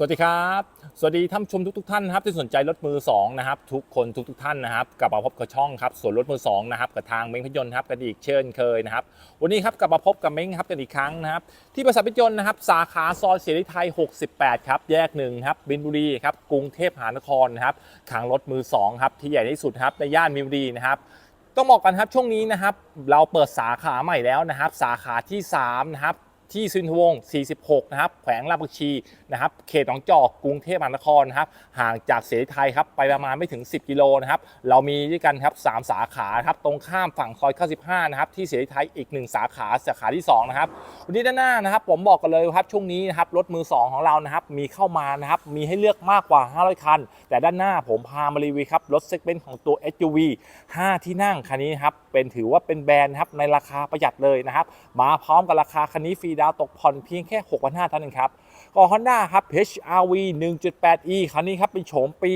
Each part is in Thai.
สวัสดีครับ สวัสดีท่านชมทุกๆท่านนะครับที่สนใจรถมือ2นะครับทุกคนทุกๆท่านนะครับกลับมาพบกับช่องครับส่วนรถมือ2นะครับกับทางเม้งพยนต์ครับกันอีกเช่นเคยนะครับวันนี้ครับกลับมาพบกับเม้งครับกันอีกครั้งนะครับที่บริษัทพิยนต์นะครับสาขาซอยเสรีไทย 68 ครับแยกหนึ่งครับบินบุรีครับกรุงเทพมหานครนะครับขางรถมือ2ครับที่ใหญ่ที่สุดครับในย่านมินบุรีนะครับต้องบอกกันครับช่วงนี้นะครับเราเปิดสาขาใหม่แล้วนะครับสาขาที่3นะครับ ที่ซินทวง 46 นะครับ แขวงลาบัญชีนะครับ เขตหนองจอก กรุงเทพมหานครนะครับ ห่างจากเสรีไทยครับ ไปประมาณไม่ถึง 10 กิโลนะครับ เรามีด้วยกันครับ 3 สาขาครับ ตรงข้ามฝั่งซอย 95 นะครับ ที่เสรีไทยอีก 1 สาขา สาขาที่ 2 นะครับ วันนี้ด้านหน้านะครับ ผมบอกกันเลยครับ ช่วงนี้นะครับ รถมือ 2 ของเรานะครับ มีเข้ามานะครับ มีให้เลือกมากกว่า 500 คัน แต่ด้านหน้าผมพามารีวิวครับ รถเซกเมนต์ของตัว SUV 5 ที่นั่งคันนี้ครับ เป็นถือว่าเป็นแบรนด์ครับ ในราคาประหยัดเลยนะครับ มาพร้อมกับราคาคันนี้ฟรีดาวตกผ่อนเพียงแค่ 6,500เท่านั้นครับก็ Honda ครับ HRV 1.8e คันนี้ครับเป็นโฉมปี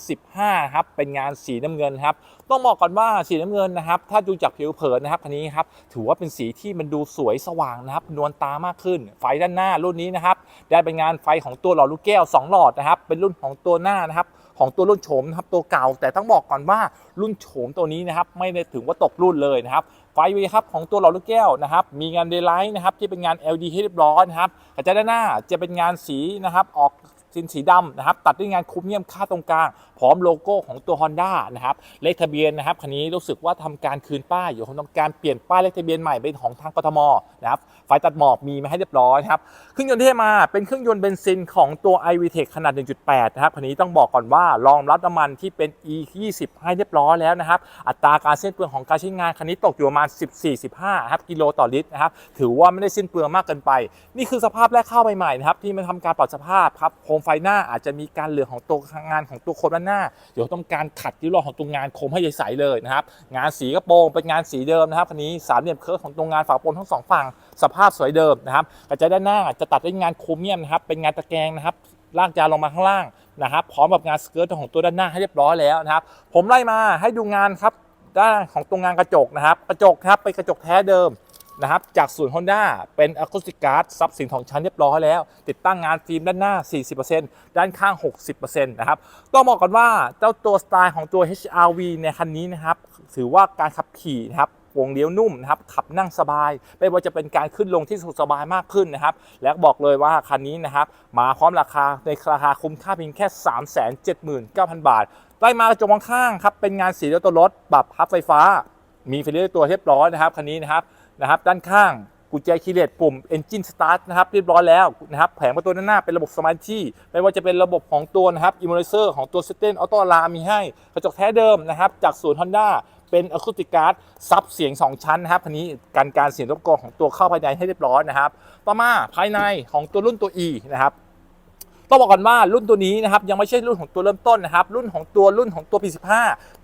2015 ครับ เป็นงานสีน้ำเงินครับ ต้องบอกก่อนว่าสีน้ำเงินนะครับ ถ้าดูจากผิวเผินนะครับคันนี้ครับ ถือว่าเป็นสีที่มันดูสวยสว่างนะครับ นวลตามากขึ้น ไฟด้านหน้ารุ่นนี้นะครับ ได้เป็นงานไฟของตัวหลอดลูกแก้ว 2 หลอดนะครับ เป็นรุ่นของตัวหน้านะครับของตัวรุ่นโฉมนะครับตัวเก่า แต่ต้องบอกก่อนว่ารุ่นโฉมตัวนี้นะครับไม่ได้ถึงว่าตกรุ่นเลยนะครับ ไฟเวครับของตัวหลอดลูกแก้วนะครับมีงานเดลไลท์นะครับที่เป็นงาน LED ให้เรียบร้อยนะครับกระจกด้านหน้าจะเป็นงานสีนะครับออกสินสีดำนะครับตัดด้วยงานคูมเนียมค่าตรงกลาง ร้อมโลโก้ของตัว Honda นะครับเลขทะเบียนนะครับคันนี้รู้สึกว่าทำการคืนป้ายอยู่คงต้องการเปลี่ยนป้ายเลขทะเบียนใหม่เป็นของทางกทมนะครับไฟตัดหมอกมีมาให้เรียบร้อยนะครับเครื่องยนต์ที่มาเป็นเครื่องยนต์เบนซินของตัว iVTEC ขนาด 1.8 นะครับคันนี้ต้องบอกก่อนว่ารองรับน้ำมันที่เป็น E20 ให้เรียบร้อยแล้วนะครับอัตราการเส้นเปลืองของการใช้งานคันนี้ตกอยู่ประมาณ 14-15ครับกิโลต่อลิตรนะครับถือว่าไม่ได้สิ้นเปลืองมากเกินไป นี่คือสภาพแรกเข้าใหม่ๆนะครับที่มันทำการปรับสภาพครับโคมไฟหน้าอาจจะมีการเหลืองของตัวงานของตัวโคมด้านหน้าเดี๋ยวต้องการขัดที่รอบของตัวงานโคมให้ใสๆเลยนะครับ งานสีกระโปรงเป็นงานสีเดิมนะครับคันนี้สามเหลี่ยมเคิร์ฟของตัวงานฝาโปรงทั้งสองฝั่งสภาพสวยเดิมนะครับกระจกด้านหน้าจะตัดด้วยงานโครเมียมนะครับ เป็นงานตะแกรงนะครับลากยาวลงมาข้างล่างนะครับพร้อมกับงานสเกิร์ตของตัวด้านหน้าให้เรียบร้อยแล้วนะครับ ผมไล่มาให้ดูงานครับด้านของตัวงานกระจกนะครับ กระจกครับเป็นกระจกแท้เดิม นะครับ จากศูนย์ Honda เป็นอะคูสติกการ์ดซับสินของชั้นเรียบร้อยแล้ว ติดตั้งงานฟิล์มด้านหน้า 40%ด้านข้าง 60%นะครับ ต้องบอกก่อนว่าเจ้าตัวสไตล์ของตัว HRV ในคันนี้นะครับ ถือว่าการขับขี่นะครับวงเลี้ยวนุ่มนะครับ ขับนั่งสบาย ไม่ว่าจะเป็นการขึ้นลงที่สบายมากขึ้นนะครับ และบอกเลยว่าคันนี้นะครับ มาพร้อมราคาในราคาคุ้มค่าเพียงแค่ 379,000 บาทได้มากระจกมองข้างครับ เป็นงานสีเดียวตัวรถปรับพับไฟฟ้า มีไฟเลี้ยวตัวเรียบร้อยนะครับ คันนี้นะครับ นะครับด้านข้างกุญแจคีย์เลสปุ่ม Engine Start นะครับเรียบร้อยแล้วนะครับแผงประตูด้านหน้าเป็นระบบสมาร์ทที่ไม่ว่าจะเป็นระบบของตัวนะครับ Immobilizer ของตัว System Auto Alarm มีให้กระจกแท้เดิมนะครับจากศูนย์ Honda เป็นอะคูสติกการ์ดซับเสียง 2 ชั้นนะครับคันนี้การการเสียงรบกวนของตัวเข้าภายในให้เรียบร้อยนะครับ ต่อมาภายในของตัวรุ่นตัว E นะครับ ต้องบอกก่อนว่ารุ่นตัวนี้นะครับยังไม่ใช่รุ่นของตัวเริ่มต้นนะครับรุ่นของตัวรุ่นของตัว P15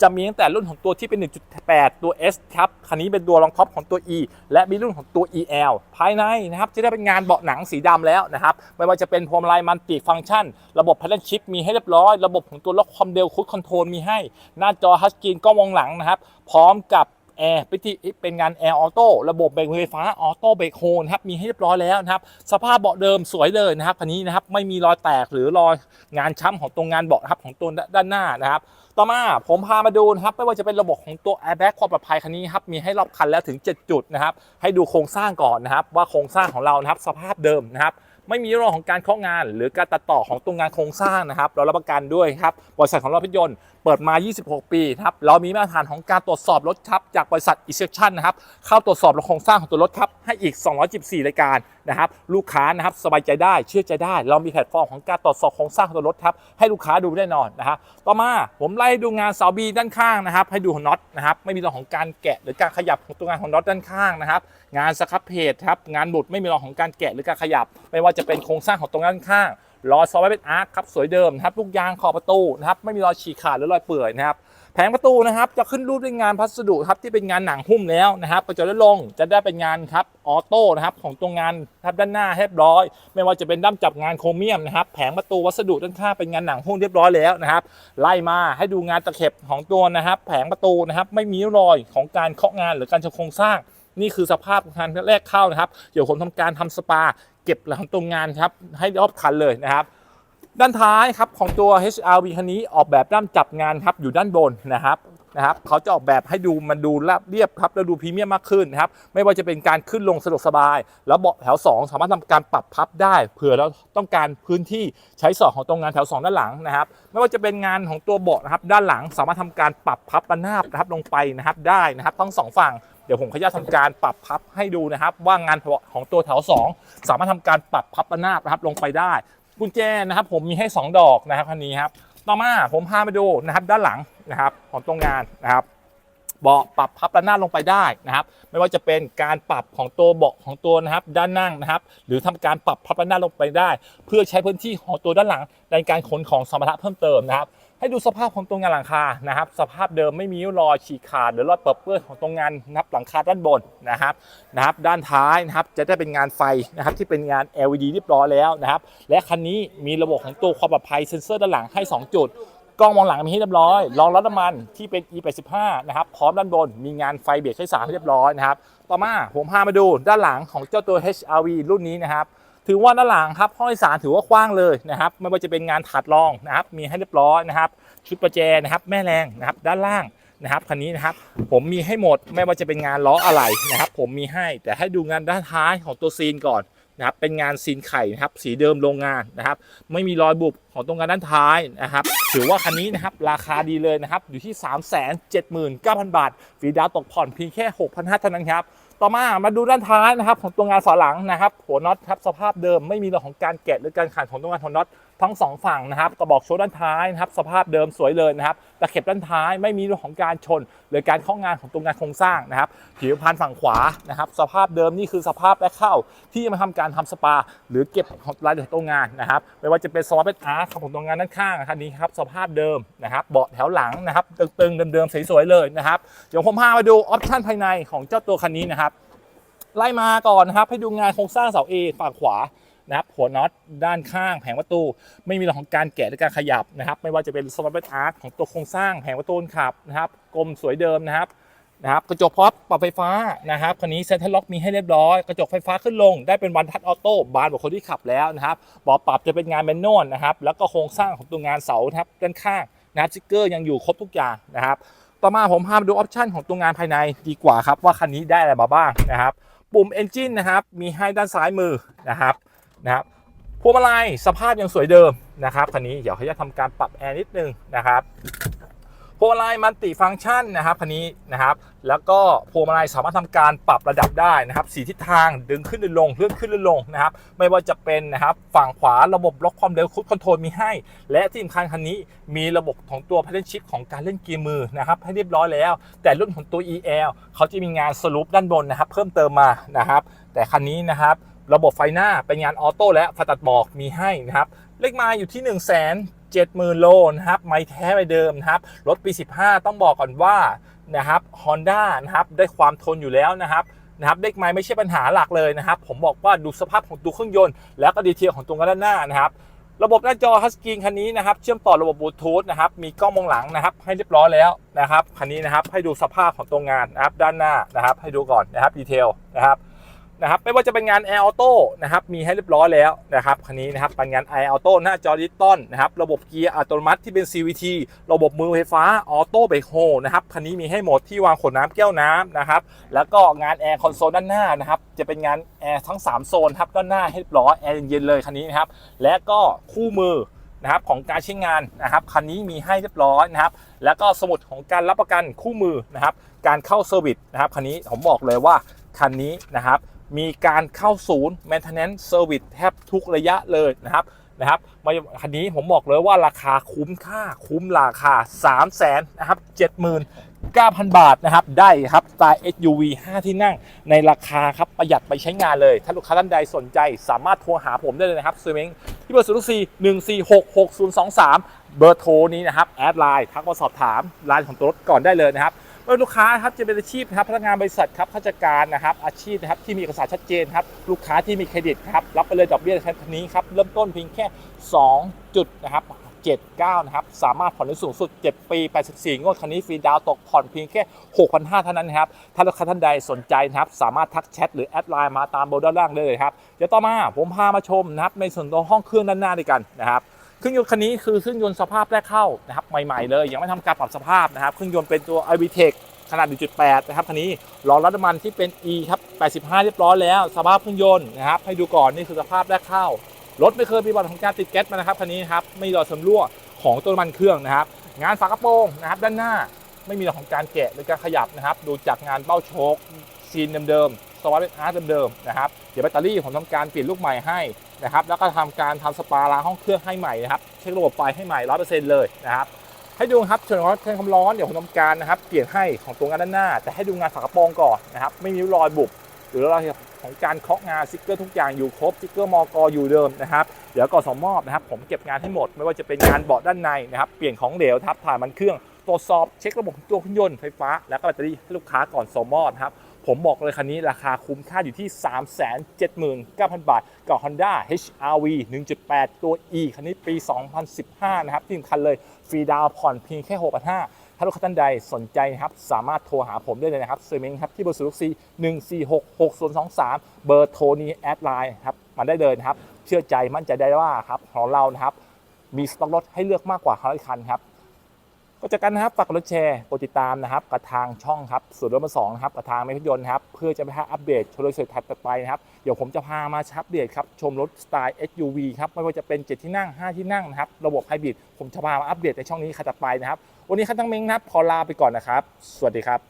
จะมีตั้งแต่รุ่นของตัวที่เป็น 1.8 ตัว S ครับคันนี้เป็นตัวรองท็อปของตัว E และมีรุ่นของตัว EL ภายในนะครับจะได้เป็นงานเบาะหนังสีดำแล้วนะครับไม่ว่าจะเป็นพวงมาลัยมันติฟังก์ชัน ระบบ Paddle Shift มีให้เรียบร้อย ระบบของตัวล็อกความเร็วคูดคอนโทรลมีให้ หน้าจอทัชสกีนกล้องมองหลังนะครับพร้อมกับ แอร์เป็นงานแอร์ออโต้ระบบเบรกไฟฟ้าออโต้เบรกโฮนครับมีให้เรียบร้อยแล้วนะครับสภาพเบาะเดิมสวยเลยนะครับคันนี้นะครับไม่มีรอยแตกหรือรอยงานช้ำของตรงงานเบาะครับของตัวด้านหน้านะครับต่อมาผมพามาดูนะครับไม่ว่าจะเป็นระบบของตัว airbag ความปลอดภัยคันนี้ครับมีให้รอบคันแล้วถึง 7 จุดนะครับให้ดูโครงสร้างก่อนนะครับว่าโครงสร้างของเรานะครับสภาพเดิมนะครับไม่มีร่องของการเคาะงาน หรือการตัดต่อของตัวงานโครงสร้างนะครับ เรารับประกันด้วยครับบริษัทของราพิยนต์ ปิดมา 26 ปีนะครับเรามีมาตรฐานของการตรวจสอบรถครับจากบริษัท e s e c t i o n นะครับเข้าตรวจสอบโครงสร้างของตัวรถครับให้อีก 214รายการนะครับลูกค้านะครับสบายใจได้เชื่อใจได้ เรามีแพลตฟอร์มของการตรวจสอบโครงสร้างของตัวรถครับให้ลูกค้าดูแน่นอนนะครับต่อมาผมไล่ดูงานเสาบีด้านข้างนะครับ ให้ดูของน็อตนะครับไม่มีเรื่องของการแกะหรือการขยับของตัวงานของน็อตด้านข้างนะครับงานสครับเพจครับงานบุดไม่มีรอยของการแกะหรือการขยับ ไม่ว่าจะเป็นโครงสร้างของตรงด้านข้าง ล้อซอฟต์ไว้เป็นอาร์คครับสวยเดิมนะครับลูกยางขอบประตูนะครับไม่มีรอยฉีกขาดหรือรอยเปื่อยนะครับแผงประตูนะครับจะขึ้นรูปด้วยงานพัสดุครับที่เป็นงานหนังหุ้มแล้วนะครับกระจกลดลงจะได้เป็นงานครับออโต้นะครับของตัวงานครับด้านหน้าเรียบร้อย ไม่ว่าจะเป็นด้ามจับงานโครเมียมนะครับแผงประตูวัสดุด้านข้างเป็นงานหนังหุ้มเรียบร้อยแล้วนะครับไล่มาให้ดูงานตะเข็บของตัวนะครับ แผงประตูนะครับไม่มีรอยของการเคาะงานหรือการชำโครงสร้างนี่คือสภาพงานแรกเข้านะครับ เดี๋ยวผมทำการทำสปา เก็บหลังตรงงานครับให้รอบคันเลยนะครับ ด้านท้ายครับของตัว HRV คันนี้ออกแบบด้านจับงานครับอยู่ด้านบนนะครับนะครับเขาจะออกแบบให้ดูมันดูราบเรียบครับแล้วดูพรีเมียมมากขึ้นนะครับไม่ว่าจะเป็นการขึ้นลงสะดวกสบาย แล้วเบาะแถว 2 สามารถทำการปรับพับได้ เผื่อเราต้องการพื้นที่ใช้สอของตรงงานแถว 2 ด้านหลังนะครับ ไม่ว่าจะเป็นงานของตัวเบาะนะครับด้านหลังสามารถทำการปรับพับระนาบนะครับลงไปนะครับได้นะครับทั้งสองฝั่ง เดี๋ยวผมขออนุญาตทำการปรับพับให้ดูนะครับ ว่างานของตัวแถว 2 สามารถทำการปรับพับระนาบนะครับลงไปได้ กุญแจนะครับ ผมมีให้ 2 ดอกนะครับคันนี้ครับต่อมาผมพาไปดูนะครับด้านหลังนะครับของตรงงานนะครับเบาะปรับพับระนาบลงไปได้นะครับ ไม่ว่าจะเป็นการปรับของตัวเบาะของตัวนะครับ ด้านนั่งนะครับ หรือทำการปรับพับระนาบลงไปได้ เพื่อใช้พื้นที่ของตัวด้านหลังในการขนของสัมภาระเพิ่มเติมนะครับ ให้ดูสภาพของตรงงานหลังคานะครับ สภาพเดิมไม่มีรอยฉีกขาดหรือรอยเปิดเปื้อนของตรงงานนับหลังคาด้านบนนะครับนะครับ ด้านท้ายนะครับจะได้เป็นงานไฟนะครับที่เป็นงาน LED เรียบร้อยแล้วนะครับ และคันนี้มีระบบของตัวความปลอดภัยเซ็นเซอร์ด้านหลังให้ 2 จุดกล้องมองหลังมีให้เรียบร้อยรองรับน้ำมันที่เป็น E85 นะครับ พร้อมด้านบน มีงานไฟเบรกไฟสามเรียบร้อยนะครับ ต่อมาผมพามาดูด้านหลังของเจ้าตัว HRV รุ่นนี้นะครับ ถือว่าด้านหลังครับห้องโดยสารถือว่ากว้างเลยนะครับ ไม่ว่าจะเป็นงานถัดรองนะครับ มีให้เรียบร้อยนะครับ ชุดประแจนะครับ แม่แรงนะครับ ด้านล่างนะครับคันนี้นะครับผมมีให้หมดไม่ว่าจะเป็นงานล้ออะไรนะครับ ผมมีให้แต่ให้ดูงานด้านท้ายของตัวซีนก่อนนะครับเป็นงานซีนไข่นะครับสีเดิมโรงงานนะครับ ไม่มีรอยบุบของตรงงานด้านท้ายนะครับถือว่าคันนี้นะครับราคาดีเลยนะครับอยู่ที่ 3 7 9 0 0 0 บาท ฟรีดาวตกผ่อนเพียงแค่ 6,500เท่านั้นครับ ต่อมามาดูด้านท้ายนะครับ ของตัวงานฝาหลังนะครับ หัวน็อตครับสภาพเดิมไม่มีเรื่องของการแกะหรือการขันของตัวงานหัวน็อต ทั้งสองฝั่งนะครับกระบอกโชว์ด้านท้ายนะครับสภาพเดิมสวยเลยนะครับตะเข็บด้านท้ายไม่มีเรื่องของการชน หรือการข้างานของตัวงานโครงสร้างนะครับผิวพรรณฝั่งขวานะครับสภาพเดิมนี่คือสภาพแรกเข้า ที่มาทำการทำสปา หรือเก็บรายละเอียดตัวงานนะครับไม่ว่าจะเป็นซอฟต์เป็นอาร์ของตัวงานด้านข้างคันนี้ครับสภาพเดิมนะครับเบาะแถวหลังนะครับตึงๆเดิมๆสวยๆเลยนะครับเดี๋ยวผมพามาดูออปชั่นภายในของเจ้าตัวคันนี้นะครับไล่มาก่อนนะครับให้ดูงานโครงสร้างเสา A ฝั่งขวา นะครับหัวน็อตด้านข้างแผงประตู ไม่มีเรื่องของการแกะหรือการขยับนะครับ ไม่ว่าจะเป็นสมาร์ทอาร์ตของตัวโครงสร้างแผงประตูคนขับนะครับกลมสวยเดิมนะครับนะครับกระจกพร็อพปรับไฟฟ้านะครับคันนี้เซ็นทรัลล็อกมีให้เรียบร้อย กระจกไฟฟ้าขึ้นลง ได้เป็นวันทัชออโต้บานกว่าคนที่ขับแล้วนะครับบาะปรับจะเป็นงานแมนนวลนะครับ แล้วก็โครงสร้างของตัวงานเสานะครับด้านข้างนะสติ๊กเกอร์ยังอยู่ครบทุกอย่างนะครับ ต่อมาผมพามาดูออปชันของตัวงานภายในดีกว่าครับว่าคันนี้ได้อะไรมาบ้างนะครับ ปุ่ม Engine นะครับมีให้ด้านซ้ายมือนะครับ นะครับพวงมาลัยสภาพยังสวยเดิมนะครับคันนี้เดี๋ยวเขาจะทำการปรับแอร์นิดนึงนะครับพวงมาลัยมันติฟังก์ชันนะครับคันนี้นะครับ แล้วก็พวงมาลัยสามารถทำการปรับระดับได้นะครับสีทิศทางดึงขึ้นดึงลงเลื่อนขึ้นเลื่อนลงนะครับ ไม่ว่าจะเป็นนะครับฝั่งขวาระบบล็อกความเร็วคุดคอนโทรลมีให้ และที่สำคัญคันนี้มีระบบของตัว p a d d l shift ของการเล่นเกีมือนะครับให้เรียบร้อยแล้ว แต่รุ่นของตัว EL เขาจะมีงานสรุปด้านบนนะครับ เพิ่มเติมมานะครับ แต่คันนี้นะครับ ระบบไฟหน้าเป็นงานออโต้และไฟตัดหมอกมีให้นะครับเลขไมาอยู่ที่1 7 0 0 0 0 โลนะครับไม่แท้ไม่เดิมนะครับรถปี 15 ต้องบอกก่อนว่านะครับ Honda นะครับได้ความทนอยู่แล้วนะครับนะครับเลขไม้ไม่ใช่ปัญหาหลักเลยนะครับ ผมบอกว่าดูสภาพของตัวเครื่องยนต์ แล้วก็ดีเทลของตัวด้านหน้านะครับ ระบบหน้าจอทัชสกรีนคันนี้นะครับ เชื่อมต่อระบบบลูทูธนะครับ มีกล้องมองหลังนะครับ ให้เรียบร้อยแล้วนะครับ คันนี้นะครับ ให้ดูสภาพของตัวงานนะครับ ด้านหน้านะครับ ให้ดูก่อนนะครับ ดีเทลนะครับ นะครับไม่ว่าจะเป็นงาน Air Auto นะครับมีให้เรียบร้อยแล้วนะครับคันนี้นะครับเป็นงาน Air Auto หน้าจอดิจิตอลนะครับระบบเกียร์อัตโนมัติที่เป็น CVT ระบบมือไฟฟ้าออโต้เบรกโฮนะครับคันนี้มีให้หมดที่วางขวดน้ำแก้วน้ำนะครับแล้วก็งานแอร์คอนโซลด้านหน้านะครับจะเป็นงานแอร์ทั้ง 3 โซนครับด้านหน้าให้เรียบร้อยแอร์เย็นๆเลยคันนี้นะครับและก็คู่มือนะครับของการใช้งานนะครับคันนี้มีให้เรียบร้อยนะครับแล้วก็สมุดของการรับประกันคู่มือนะครับการเข้าเซอร์วิสนะครับคันนี้ผมบอกเลยว่าคันนี้นะครับ มีการเข้าศูนย์ maintenance service แทบทุกระยะเลยนะครับนะครับมาคันนี้ผมบอกเลยว่าราคาคุ้มค่าคุ้มราคา 3 0 0แสนนะครับ79,000 บาทนะครับ ได้ครับสไตล์ SUV 5 ที่นั่ง ในราคาครับประหยัดไปใช้งานเลย ถ้าลูกค้าท่านใดสนใจสามารถโทรหาผมได้เลยนะครับซื้อเม้งที่เบอร์ศูนย์สี่หนึ่งสี่หกหกศูนย์สองสามเบอร์โทรนี้นะครับ แอดไลน์ทักมาสอบถามไลน์ของตัวรถก่อนได้เลยนะครับ ลูกค้าครับจะเป็นอาชีพนะครับพนักงานบริษัทครับข้าราชการนะครับ อาชีพนะครับที่มีเอกสารชัดเจนครับลูกค้าที่มีเครดิตครับรับไปเลยดอกเบี้ยทันนี้ครับเริ่มต้นเพียงแค่ 2 จุดนะครับ79นะครับสามารถผ่อนได้สูงสุด 7 ปี 84 งวดคันนี้ฟรีดาวน์ตกผ่อนเพียงแค่ 6,500เท่านั้นนะครับถ้าลูกค้าท่านใดสนใจนะครับสามารถทักแชทหรือแอดไลน์มาตามเบอร์ด้านล่างได้เลยครับเดี๋ยวต่อมาผมพามาชมนะครับในส่วนตัวห้องเครื่องด้านหน้าด้วยกันนะครับ เครื่องยนต์คันนี้คือเครื่องยนต์สภาพแรกเข้านะครับใหม่ๆเลยยังไม่ทำการปรับสภาพนะครับเครื่องยนต์เป็นตัว i v t e c h ขนาด 1.8 นะครับคันนี้รอรับน้ำมันที่เป็น E ครับ 85 เรียบร้อยแล้ว สภาพเครื่องยนต์นะครับ ให้ดูก่อนนี่คือสภาพแรกเข้ารถไม่เคยมีบัติของการติดแก๊สมานะครับคันนี้ครับไม่มีรอยชำรั่วของตัวน้ำมันเครื่องนะครับ งานฝากระโปรงนะครับด้านหน้าไม่มีรอยของการแกะหรือการขยับนะครับ ดูจากงานเบ้าโชคซีนเดิมๆ สวาร์เป็นอาร์ตเดิมๆนะครับเดี๋ยวแบตเตอรี่ผมทำการเปลี่ยนลูกใหม่ให้นะครับแล้วก็ทำการทำสปาล้างห้องเครื่องให้ใหม่นะครับเช็คระบบไฟให้ใหม่ร้อยเปอร์เซ็นต์เลยนะครับให้ดูครับเชิงร้อเชิงความร้อนเดี๋ยวผมทำการนะครับเปลี่ยนให้ของตัวงานด้านหน้า แต่ให้ดูงานฝากระโปรงก่อนนะครับไม่มีรอยบุบหรือรอยของการเคาะงานสติ๊กเกอร์ทุกอย่างอยู่ครบสติ๊กเกอร์มอกอยู่เดิมนะครับเดี๋ยวก่อนสมมอบนะครับผมเก็บงานให้หมด ไม่ว่าจะเป็นงานเบาะด้านในนะครับเปลี่ยนของเหลวทับถ่ายมันเครื่องตรวจสอบเช็คระบบของตัวเครื่องยนต์ไฟฟ้า แล้วก็แบตเตอรี่ให้ลูกค้าก่อนสมมอบครับ ผมบอกเลยคันนี้ราคาคุ้มค่าอยู่ที่ 379,000 บาท กับ Honda HR-V 1.8 ตัว E คันนี้ปี 2015 นะครับที่สำคัญเลยฟรีดาวผ่อนเพียงแค่ 6,500ถ้าลูกค้าท่านใดสนใจนะครับ สามารถโทรหาผมได้เลยนะครับเซอร์เมงครับที่เบอร์ศูนย์สี่หนึ่งสี่หกหกศูนย์สองสามเบอร์โทรนี้แอดไลน์ครับมาได้เลยนะครับ เชื่อใจมั่นใจได้ว่าครับของเรานะครับ มีสต็อกรถให้เลือกมากกว่า500คันครับ ก็จากกันนะครับฝากกดแชร์กดติดตามนะครับกับทางช่องครับส่วนรถมาสองนะครับกับทางไม่พิยนต์ครับเพื่อจะไปหาอัปเดตชมรถสวยถัดไปนะครับเดี๋ยวผมจะพามาอัปเดตครับชมรถสไตล์ SUV ครับไม่ว่าจะเป็น 7 ที่นั่ง 5 ที่นั่งนะครับระบบไฮบริดผมจะพามาอัปเดตในช่องนี้คันต่อไปนะครับวันนี้คันตั้งเม้งนะครับขอลาไปก่อนนะครับ สวัสดีครับ